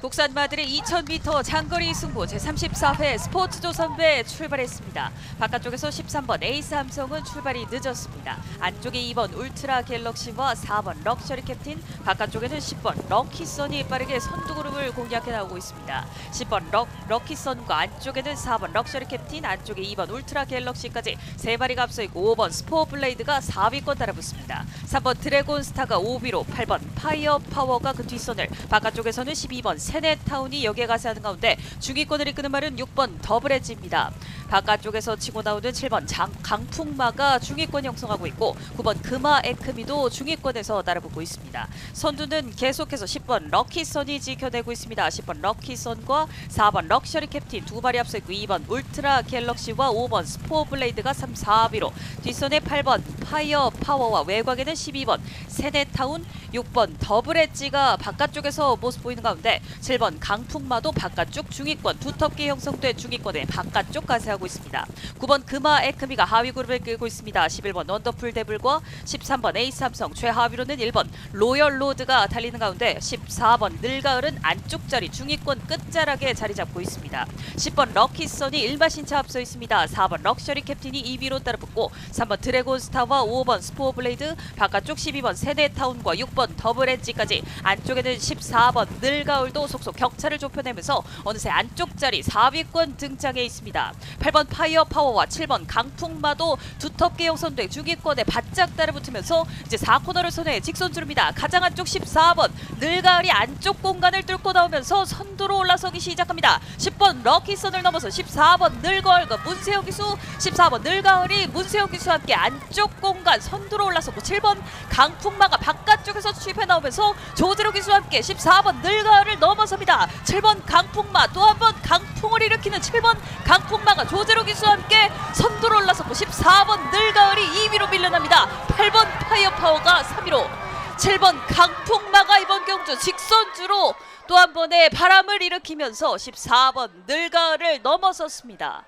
국산마들의 2000m 장거리 승부 제34회 스포츠조선배 출발했습니다. 바깥쪽에서 13번 에이스 함성은 출발이 늦었습니다. 안쪽에 2번 울트라 갤럭시와 4번 럭셔리 캡틴, 바깥쪽에는 10번 럭키선이 빠르게 선두 그룹을 공략해 나오고 있습니다. 10번 럭, 럭키선과 안쪽에는 4번 럭셔리 캡틴, 안쪽에 2번 울트라 갤럭시까지 세 마리가 앞서 있고 5번 스포 블레이드가 4위권 따라붙습니다. 3번 드래곤 스타가 5위로 8번 파이어 파워가 그 뒷선을 바깥쪽에서는 12번 세네타운이 여기에 가세 하는 가운데 중위권을 이끄는 말은 6번 더블 엣지입니다. 바깥쪽에서 치고 나오는 7번 장, 강풍마가 중위권 형성하고 있고 9번 금화 에크미도 중위권에서 따라붙고 있습니다. 선두는 계속해서 10번 럭키선이 지켜내고 있습니다. 10번 럭키선과 4번 럭셔리 캡틴 두 발이 앞서 있고 2번 울트라 갤럭시와 5번 스포 블레이드가 3, 4위로 뒷선에 8번 파이어 파워와 외곽에는 12번 세네타운 6번 더블 엣지가 바깥쪽에서 모습 보이는 가운데 7번 강풍마도 바깥쪽 중위권 두텁게 형성된 중위권의 바깥쪽 가세하고 있습니다. 9번 금화 에크미가 하위 그룹을 끌고 있습니다. 11번 원더풀 데블과 13번 에이스 삼성 최하위로는 1번 로열 로드가 달리는 가운데 14번 늘가을은 안쪽 자리 중위권 끝자락에 자리 잡고 있습니다. 10번 럭키선이 일마신차 앞서 있습니다. 4번 럭셔리 캡틴이 2위로 따라붙고 3번 드래곤 스타와 5번 스포 블레이드 바깥쪽 12번 세네타운과 6번 더블 엣지까지 안쪽에는 14번 늘가을도 속속 격차를 좁혀내면서 어느새 안쪽 자리 4위권 등장해 있습니다. 8번 파이어 파워와 7번 강풍마도 두텁게 형성돼 중위권에 바짝 따라붙으면서 이제 4코너를 손에 직선 주릅니다. 가장 안쪽 14번 늘가을이 안쪽 공간을 뚫고 나오면서 선두로 올라서기 시작합니다. 10번 럭키선을 넘어서 14번 늘가을과 문세영 기수 14번 늘가을이 문세영 기수와 함께 안쪽 공간 선두로 올라섰고 7번 강풍마가 바깥쪽에서 추입해 나오면서 조재로 기수와 함께 14번 늘가을을 넘어섭니다. 7번 강풍마 또 한 번 강풍을 일으키는 7번 강풍마가 조재로 기수와 함께 선두로 올라섰고 14번 늘가을이 2위로 밀려납니다. 8번 파이어파워가 3위로 7번 강풍마가 이번 경주 직선주로 또 한 번의 바람을 일으키면서 14번 늘가을을 넘어섰습니다.